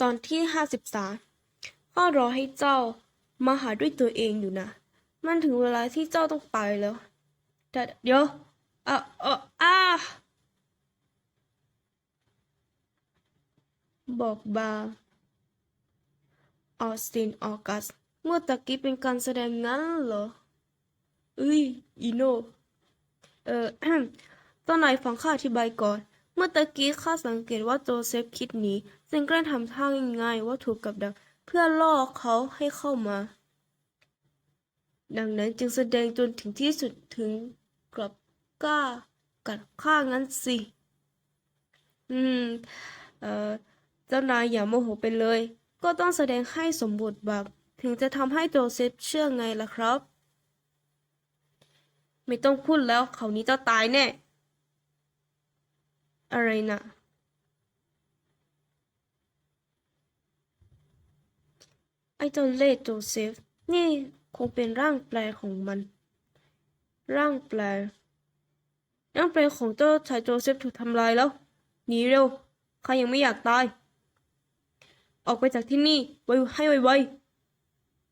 ตอนที่ห้าสิบสามข้ารอให้เจ้ามาหาด้วยตัวเองอยู่นะ มันถึงเวลาที่เจ้าต้องไปแล้วแต่เดี๋ยวอะอะอะบอกบาออสตินออกัส เมื่อตะกี้เป็นการแสดงงั้นเหรอเอ้ยอีโน เออตอนไหนฟังข้าอธิบายก่อน เมื่อตะกี้ข้าสังเกตว่าโจเซฟคิดหนีจึงแกล้งทำท่าง่ายๆว่าถูกกับดักเพื่อล่อเขาให้เข้ามา ดังนั้นจึงแสดงจนถึงที่สุดถึงกลับกล้ากัดข้างั้นสิ อืม เอ่อ เจ้านายอย่าโมโหไปเลย ก็ต้องแสดงให้สมบทบาทถึงจะทำให้โจเซฟเชื่อไงล่ะครับ ไม่ต้องพูดแล้วเขานี้เจ้าตายแน่ อะไรนะไอ้เจ้าเล่ห์โจเซฟนี่คงเป็นร่างแปลของมัน ร่างแปล ร่างแปลของเจ้าชายโจเซฟถูกทำลายแล้ว หนีเร็วข้ายังไม่อยากตาย ออกไปจากที่นี่ไวให้ไว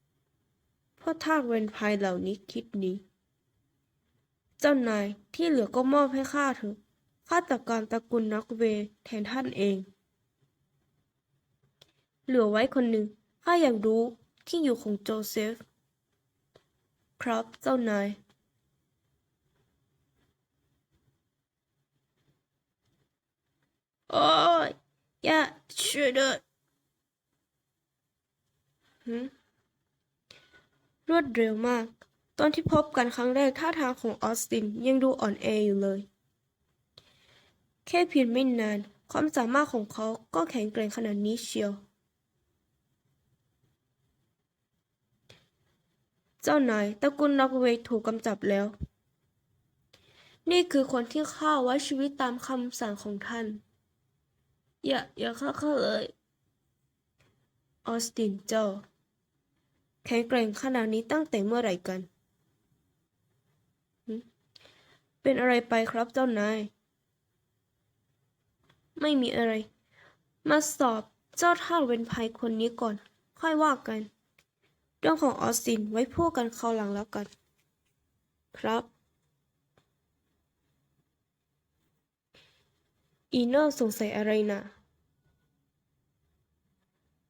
ๆพ่อทาสเวนไพร์เหล่านี้คิดนี้ เจ้านายที่เหลือก็มอบให้ข้าเถอะ ข้าจัดกรตระกูลนักเวย์แทนท่านเอง เหลือไว้คนหนึ่งข้าอยากรู้ที่อยู่ของโจเซฟ ครับเจ้านาย โอ้ยอย่าช่วยด้วยรวดเร็วมาก ตอนที่พบกันครั้งแรกท่าทางของออสตินยังดูอ่อนแออยู่เลย แค่เพียงไม่นาน ความสามารถของเขาก็แข็งแกร่งขนาดนี้เชียว เจ้านายตระกูลนักเวทถูกกำจับแล้ว นี่คือคนที่ฆ่าไว้ชีวิตตามคำสั่งของท่าน อย่า อย่าฆ่าข้าเลย ออสตินเจ้า แข็งแกร่งขนาดนี้ตั้งแต่เมื่อไหร่กัน เป็นอะไรไปครับเจ้านาย ไม่มีอะไร มาสอบเจ้าท่าเวนไพร์คนนี้ก่อน ค่อยว่ากัน เรื่องของออสตินไว้พูดกันคราวหลังแล้วกัน ครับ อีเนอร์สงสัยอะไรนะ